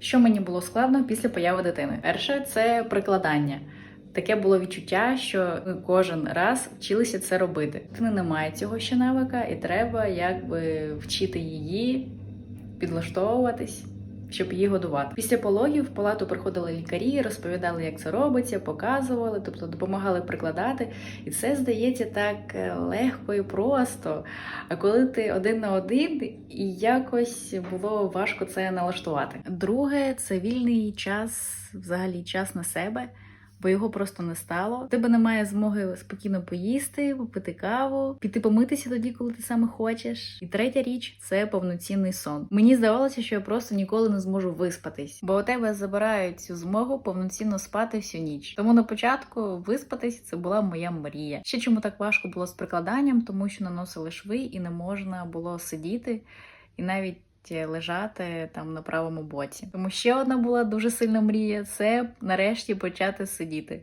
Що мені було складно після появи дитини? Перше це прикладання. Таке було відчуття, що ми кожен раз вчилися це робити. Дитини немає цього ще навика, і треба якби вчити її підлаштовуватись. Щоб її годувати. Після пологів в палату приходили лікарі, розповідали, як це робиться, показували, тобто допомагали прикладати. І це здається так е, легко і просто. А коли ти один на один, і якось було важко це налаштувати. Друге, це вільний час, взагалі час на себе. Бо його просто не стало. У тебе немає змоги спокійно поїсти, попити каву, піти помитися тоді, коли ти саме хочеш. І третя річ це повноцінний сон. Мені здавалося, що я просто ніколи не зможу виспатись, бо у тебе забирають цю змогу повноцінно спати всю ніч. Тому на початку виспатись це була моя мрія. Ще чому так важко було з прикладанням, тому що наносили шви і не можна було сидіти і навіть. Лежати там на правому боці, тому ще одна була дуже сильна мрія це нарешті почати сидіти.